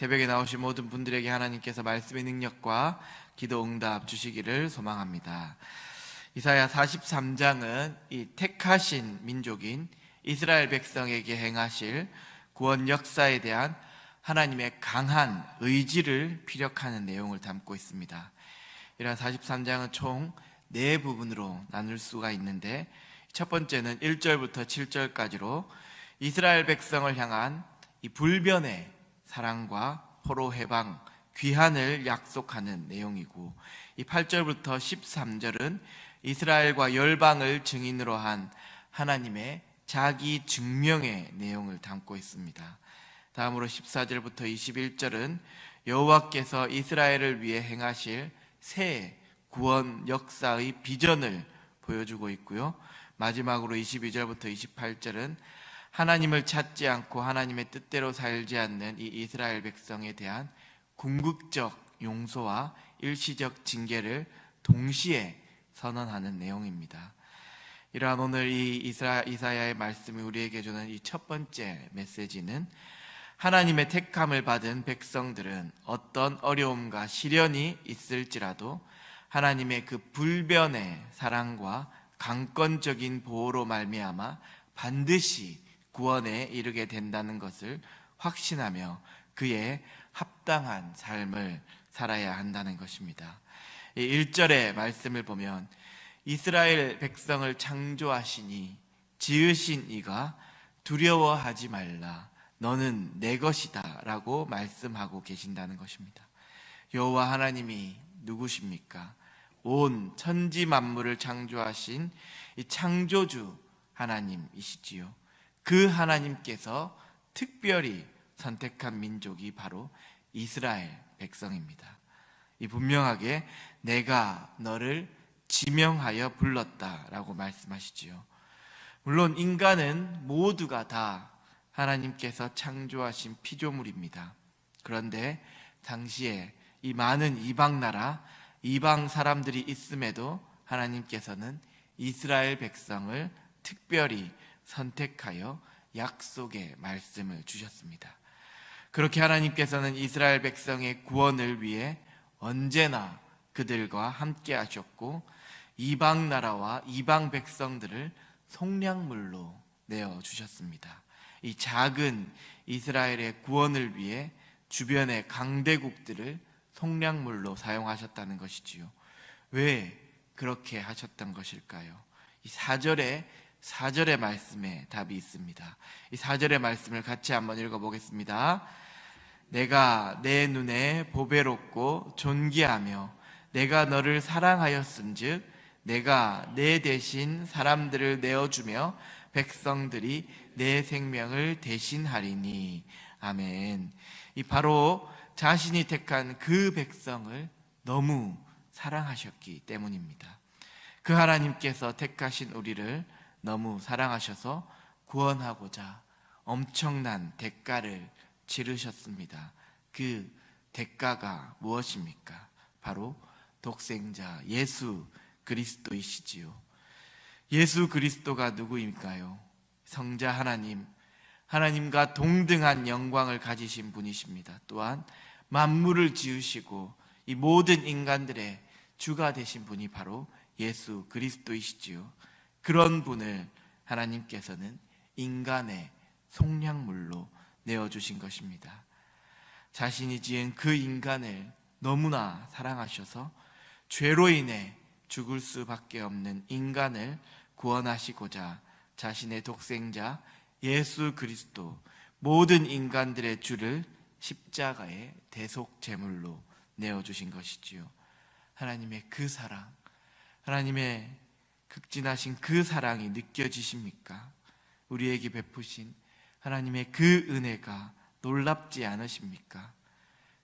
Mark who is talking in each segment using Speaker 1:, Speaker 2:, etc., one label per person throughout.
Speaker 1: 새벽에 나오신 모든 분들에게 하나님께서 말씀의 능력과 기도 응답 주시기를 소망합니다. 이사야 43장은 이 택하신 민족인 이스라엘 백성에게 행하실 구원 역사에 대한 하나님의 강한 의지를 피력하는 내용을 담고 있습니다. 이러한 43장은 총 네 부분으로 나눌 수가 있는데 첫 번째는 1절부터 7절까지로 이스라엘 백성을 향한 이 불변의 사랑과 포로 해방, 귀환을 약속하는 내용이고 이 8절부터 13절은 이스라엘과 열방을 증인으로 한 하나님의 자기 증명의 내용을 담고 있습니다. 다음으로 14절부터 21절은 여호와께서 이스라엘을 위해 행하실 새 구원 역사의 비전을 보여주고 있고요. 마지막으로 22절부터 28절은 하나님을 찾지 않고 하나님의 뜻대로 살지 않는 이 이스라엘 백성에 대한 궁극적 용서와 일시적 징계를 동시에 선언하는 내용입니다. 이러한 오늘 이 이사, 이사야의 말씀이 우리에게 주는 이 첫 번째 메시지는 하나님의 택함을 받은 백성들은 어떤 어려움과 시련이 있을지라도 하나님의 그 불변의 사랑과 강권적인 보호로 말미암아 반드시 구원에 이르게 된다는 것을 확신하며 그의 합당한 삶을 살아야 한다는 것입니다. 이 1절의 말씀을 보면 이스라엘 백성을 창조하시니 지으신 이가 두려워하지 말라 너는 내 것이다라고 말씀하고 계신다는 것입니다. 여호와 하나님이 누구십니까? 온 천지 만물을 창조하신 이 창조주 하나님이시지요. 그 하나님께서 특별히 선택한 민족이 바로 이스라엘 백성입니다. 이 분명하게 내가 너를 지명하여 불렀다라고 말씀하시지요. 물론 인간은 모두가 다 하나님께서 창조하신 피조물입니다. 그런데 당시에 이 많은 이방 나라, 이방 사람들이 있음에도 하나님께서는 이스라엘 백성을 특별히 선택하여 약속의 말씀을 주셨습니다. 그렇게 하나님께서는 이스라엘 백성의 구원을 위해 언제나 그들과 함께 하셨고 이방 나라와 이방 백성들을 속량물로 내어 주셨습니다. 이 작은 이스라엘의 구원을 위해 주변의 강대국들을 속량물로 사용하셨다는 것이지요. 왜 그렇게 하셨던 것일까요? 이 4절에 4절의 말씀에 답이 있습니다. 이 4절의 말씀을 같이 한번 읽어 보겠습니다. 내가 내 눈에 보배롭고 존귀하며 내가 너를 사랑하였은즉 내가 내 대신 사람들을 내어 주며 백성들이 내 생명을 대신하리니 아멘. 이 바로 자신이 택한 그 백성을 너무 사랑하셨기 때문입니다. 그 하나님께서 택하신 우리를 너무 사랑하셔서 구원하고자 엄청난 대가를 치르셨습니다. 그 대가가 무엇입니까? 바로 독생자 예수 그리스도이시지요. 예수 그리스도가 누구일까요? 성자 하나님, 하나님과 동등한 영광을 가지신 분이십니다. 또한 만물을 지으시고 이 모든 인간들의 주가 되신 분이 바로 예수 그리스도이시지요. 그런 분을 하나님께서는 인간의 속량물로 내어주신 것입니다. 자신이 지은 그 인간을 너무나 사랑하셔서 죄로 인해 죽을 수밖에 없는 인간을 구원하시고자 자신의 독생자 예수 그리스도 모든 인간들의 주를 십자가의 대속 제물로 내어 주신 것이지요. 하나님의 그 사랑, 하나님의 극진하신 그 사랑이 느껴지십니까? 우리에게 베푸신 하나님의 그 은혜가 놀랍지 않으십니까?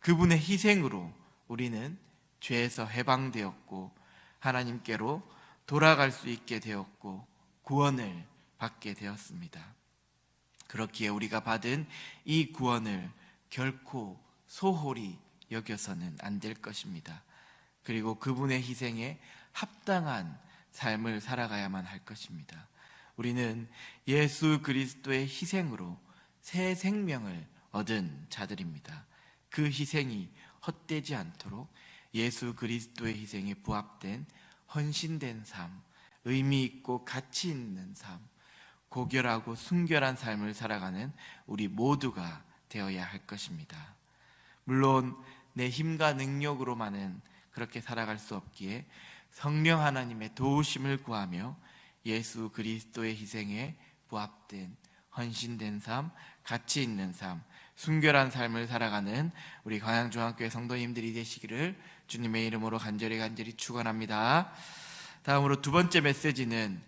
Speaker 1: 그분의 희생으로 우리는 죄에서 해방되었고 하나님께로 돌아갈 수 있게 되었고 구원을 받게 되었습니다. 그렇기에 우리가 받은 이 구원을 결코 소홀히 여겨서는 안 될 것입니다. 그리고 그분의 희생에 합당한 삶을 살아가야만 할 것입니다. 우리는 예수 그리스도의 희생으로 새 생명을 얻은 자들입니다. 그 희생이 헛되지 않도록 예수 그리스도의 희생에 부합된 헌신된 삶, 의미 있고 가치 있는 삶, 고결하고 순결한 삶을 살아가는 우리 모두가 되어야 할 것입니다. 물론 내 힘과 능력으로만은 그렇게 살아갈 수 없기에 성령 하나님의 도우심을 구하며 예수 그리스도의 희생에 부합된 헌신된 삶, 가치 있는 삶, 순결한 삶을 살아가는 우리 광양중학교의 성도님들이 되시기를 주님의 이름으로 간절히 간절히 축원합니다. 다음으로 두 번째 메시지는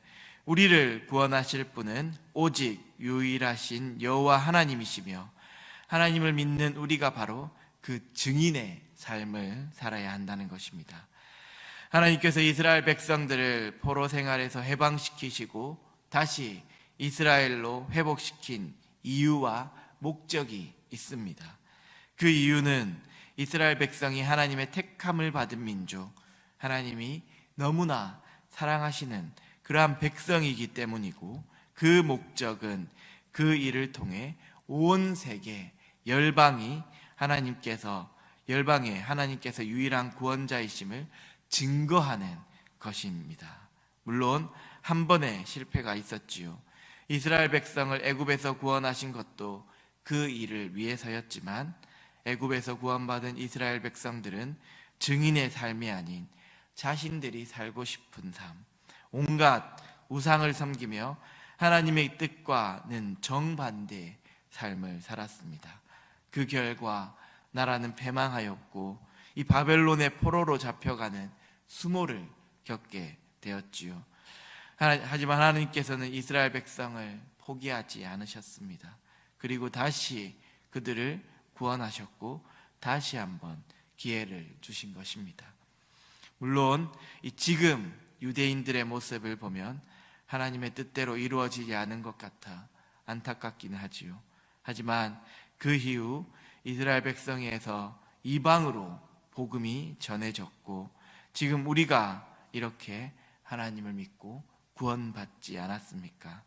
Speaker 1: 우리를 구원하실 분은 오직 유일하신 여호와 하나님이시며 하나님을 믿는 우리가 바로 그 증인의 삶을 살아야 한다는 것입니다. 하나님께서 이스라엘 백성들을 포로 생활에서 해방시키시고 다시 이스라엘로 회복시킨 이유와 목적이 있습니다. 그 이유는 이스라엘 백성이 하나님의 택함을 받은 민족, 하나님이 너무나 사랑하시는 그러한 백성이기 때문이고 그 목적은 그 일을 통해 온 세계 열방이 하나님께서 열방에 하나님께서 유일한 구원자이심을 증거하는 것입니다. 물론 한 번의 실패가 있었지요. 이스라엘 백성을 애굽에서 구원하신 것도 그 일을 위해서였지만 애굽에서 구원받은 이스라엘 백성들은 증인의 삶이 아닌 자신들이 살고 싶은 삶, 온갖 우상을 섬기며 하나님의 뜻과는 정반대의 삶을 살았습니다. 그 결과 나라는 패망하였고 이 바벨론의 포로로 잡혀가는 수모를 겪게 되었지요. 하지만 하나님께서는 이스라엘 백성을 포기하지 않으셨습니다. 그리고 다시 그들을 구원하셨고 다시 한번 기회를 주신 것입니다. 물론 이 지금 유대인들의 모습을 보면 하나님의 뜻대로 이루어지지 않은 것 같아 안타깝기는 하지요. 하지만 그 이후 이스라엘 백성에서 이방으로 복음이 전해졌고 지금 우리가 이렇게 하나님을 믿고 구원받지 않았습니까?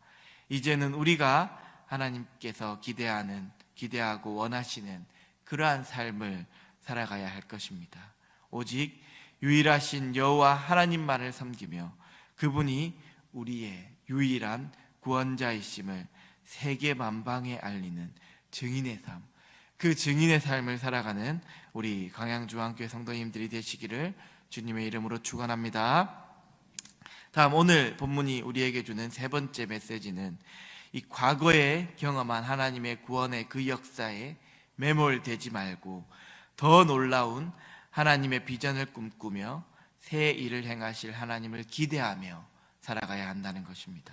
Speaker 1: 이제는 우리가 하나님께서 기대하는 기대하고 원하시는 그러한 삶을 살아가야 할 것입니다. 오직 유일하신 여호와 하나님만을 섬기며 그분이 우리의 유일한 구원자이심을 세계 만방에 알리는 증인의 삶, 그 증인의 삶을 살아가는 우리 강양중앙교회 성도님들이 되시기를 주님의 이름으로 축원합니다. 다음 오늘 본문이 우리에게 주는 세 번째 메시지는 이 과거에 경험한 하나님의 구원의 그 역사에 매몰되지 말고 더 놀라운 하나님의 비전을 꿈꾸며 새 일을 행하실 하나님을 기대하며 살아가야 한다는 것입니다.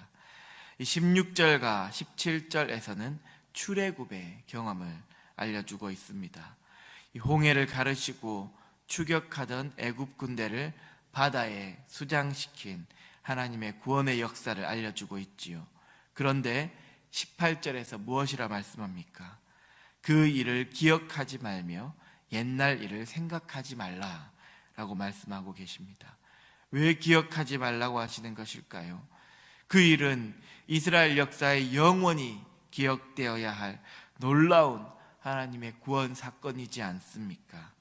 Speaker 1: 이 16절과 17절에서는 출애굽의 경험을 알려주고 있습니다. 이 홍해를 가르시고 추격하던 애굽 군대를 바다에 수장시킨 하나님의 구원의 역사를 알려주고 있지요. 그런데 18절에서 무엇이라 말씀합니까? 그 일을 기억하지 말며 옛날 일을 생각하지 말라 라고 말씀하고 계십니다. 왜 기억하지 말라고 하시는 것일까요? 그 일은 이스라엘 역사에 영원히 기억되어야 할 놀라운 하나님의 구원 사건이지 않습니까?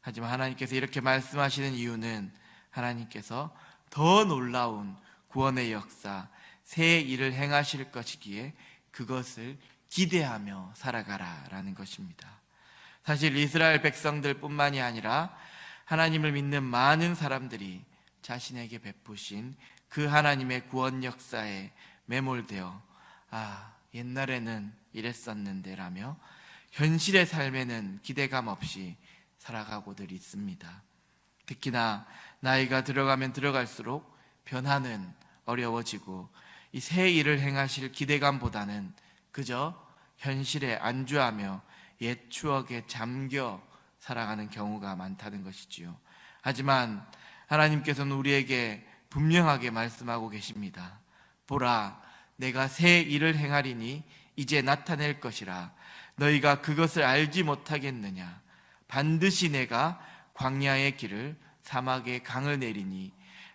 Speaker 1: 하지만 하나님께서 이렇게 말씀하시는 이유는 하나님께서 더 놀라운 구원의 역사, 새 일을 행하실 것이기에 그것을 기대하며 살아가라라는 것입니다. 사실 이스라엘 백성들뿐만이 아니라 하나님을 믿는 많은 사람들이 자신에게 베푸신 그 하나님의 구원 역사에 매몰되어 아, 옛날에는 이랬었는데라며 현실의 삶에는 기대감 없이 살아가고들 있습니다. 특히나 나이가 들어가면 들어갈수록 변화는 어려워지고 이 새 일을 행하실 기대감보다는 그저 현실에 안주하며 옛 추억에 잠겨 살아가는 경우가 많다는 것이지요. 하지만 하나님께서는 우리에게 분명하게 말씀하고 계십니다. 보라, 내가 새 일을 행하리니 이제 나타낼 것이라. 너희가 그것을 알지 못하겠느냐? 반드시 내가 광야의 길을 사막의 강을 내리니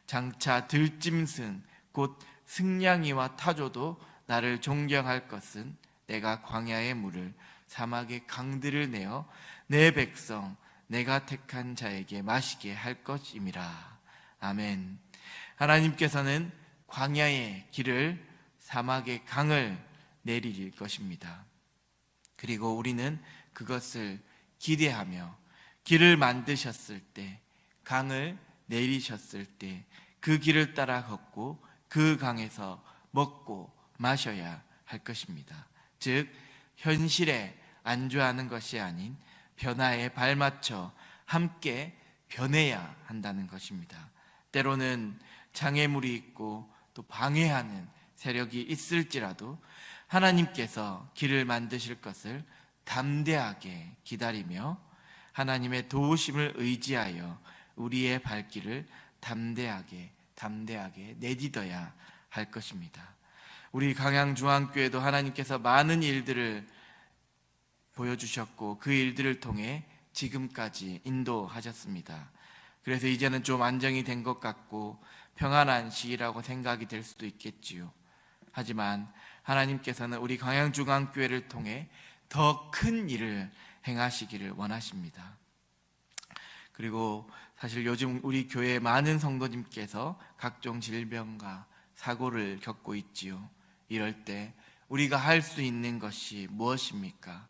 Speaker 1: 장차 들짐승 곧 승냥이와 타조도 나를 존경할 것은 내가 광야의 물을 사막의 강들을 내어 내 백성 내가 택한 자에게 마시게 할 것임이라. 아멘. 하나님께서는 광야의 길을 사막의 강을 내리릴 것입니다. 그리고 우리는 그것을 기대하며 길을 만드셨을 때, 강을 내리셨을 때, 그 길을 따라 걷고 그 강에서 먹고 마셔야 할 것입니다. 즉, 현실에 안주하는 것이 아닌 변화에 발맞춰 함께 변해야 한다는 것입니다. 때로는 장애물이 있고 또 방해하는 세력이 있을지라도 하나님께서 길을 만드실 것을 담대하게 기다리며 하나님의 도우심을 의지하여 우리의 발길을 담대하게 담대하게 내딛어야 할 것입니다. 우리 강양중앙교회도 하나님께서 많은 일들을 보여주셨고 그 일들을 통해 지금까지 인도하셨습니다. 그래서 이제는 좀 안정이 된 것 같고 평안한 시기라고 생각이 될 수도 있겠지요. 하지만 하나님께서는 우리 강양중앙교회를 통해 더 큰 일을 행하시기를 원하십니다. 그리고 사실 요즘 우리 교회 많은 성도님께서 각종 질병과 사고를 겪고 있지요. 이럴 때 우리가 할 수 있는 것이 무엇입니까?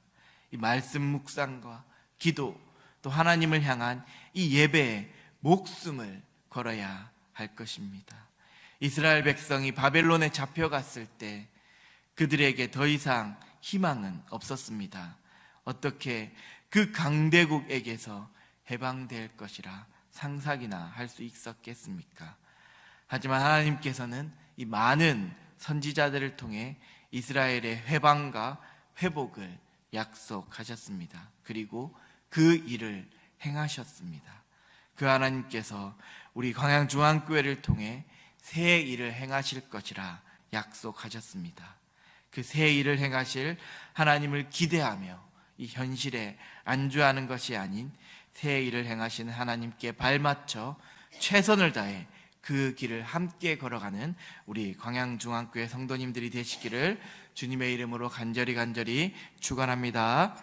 Speaker 1: 이 말씀 묵상과 기도 또 하나님을 향한 이 예배에 목숨을 걸어야 할 것입니다. 이스라엘 백성이 바벨론에 잡혀갔을 때 그들에게 더 이상 희망은 없었습니다. 어떻게 그 강대국에게서 해방될 것이라 상상이나 할 수 있었겠습니까? 하지만 하나님께서는 이 많은 선지자들을 통해 이스라엘의 회방과 회복을 약속하셨습니다. 그리고 그 일을 행하셨습니다. 그 하나님께서 우리 광양중앙교회를 통해 새 일을 행하실 것이라 약속하셨습니다. 그 새 일을 행하실 하나님을 기대하며 이 현실에 안주하는 것이 아닌 새 일을 행하시는 하나님께 발맞춰 최선을 다해 그 길을 함께 걸어가는 우리 광양중앙교회 성도님들이 되시기를 주님의 이름으로 간절히 간절히 축원합니다.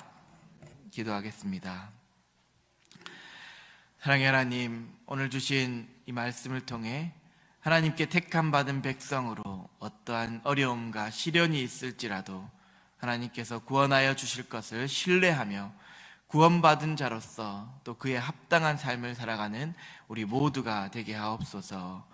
Speaker 1: 기도하겠습니다. 사랑의 하나님, 오늘 주신 이 말씀을 통해 하나님께 택함 받은 백성으로 어떠한 어려움과 시련이 있을지라도 하나님께서 구원하여 주실 것을 신뢰하며 구원받은 자로서 또 그에 합당한 삶을 살아가는 우리 모두가 되게 하옵소서.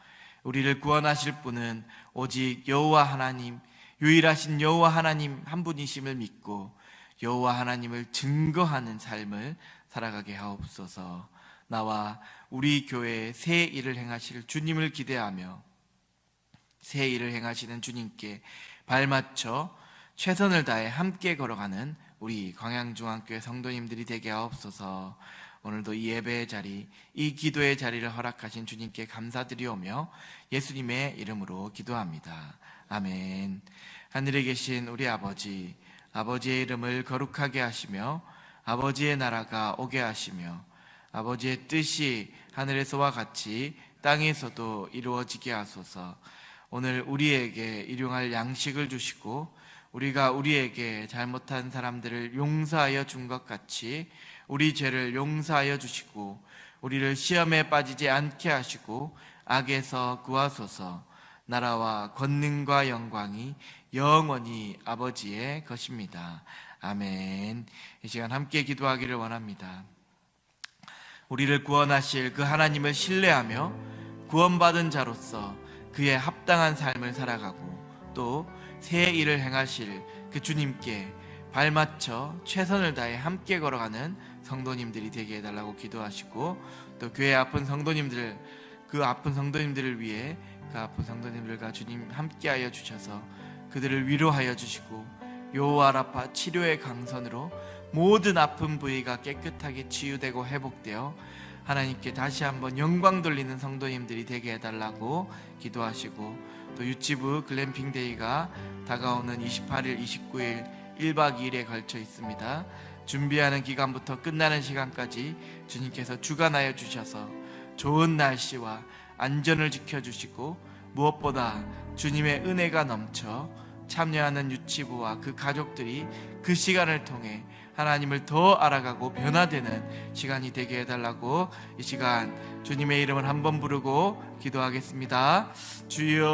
Speaker 1: 우리를 구원하실 분은 오직 여호와 하나님, 유일하신 여호와 하나님 한 분이심을 믿고 여호와 하나님을 증거하는 삶을 살아가게 하옵소서. 나와 우리 교회에 새 일을 행하실 주님을 기대하며 새 일을 행하시는 주님께 발맞춰 최선을 다해 함께 걸어가는 우리 광양중앙교회 성도님들이 되게 하옵소서. 오늘도 이 예배의 자리, 이 기도의 자리를 허락하신 주님께 감사드리오며 예수님의 이름으로 기도합니다. 아멘. 하늘에 계신 우리 아버지, 아버지의 이름을 거룩하게 하시며 아버지의 나라가 오게 하시며 아버지의 뜻이 하늘에서와 같이 땅에서도 이루어지게 하소서. 오늘 우리에게 일용할 양식을 주시고 우리가 우리에게 잘못한 사람들을 용서하여 준 것 같이 우리 죄를 용서하여 주시고 우리를 시험에 빠지지 않게 하시고 악에서 구하소서. 나라와 권능과 영광이 영원히 아버지의 것입니다. 아멘. 이 시간 함께 기도하기를 원합니다. 우리를 구원하실 그 하나님을 신뢰하며 구원받은 자로서 그의 합당한 삶을 살아가고 또 새 일을 행하실 그 주님께 발맞춰 최선을 다해 함께 걸어가는 성도님들이 되게 해달라고 기도하시고 또 교회 아픈 성도님들 그 아픈 성도님들을 위해 그 아픈 성도님들과 주님 함께하여 주셔서 그들을 위로하여 주시고 요아라파 치료의 강선으로 모든 아픈 부위가 깨끗하게 치유되고 회복되어 하나님께 다시 한번 영광 돌리는 성도님들이 되게 해달라고 기도하시고 또 유치부 글램핑 데이가 다가오는 28일, 29일 1박 2일에 걸쳐 있습니다. 준비하는 기간부터 끝나는 시간까지 주님께서 주관하여 주셔서 좋은 날씨와 안전을 지켜주시고 무엇보다 주님의 은혜가 넘쳐 참여하는 유치부와 그 가족들이 그 시간을 통해 하나님을 더 알아가고 변화되는 시간이 되게 해달라고 이 시간 주님의 이름을 한번 부르고 기도하겠습니다. 주여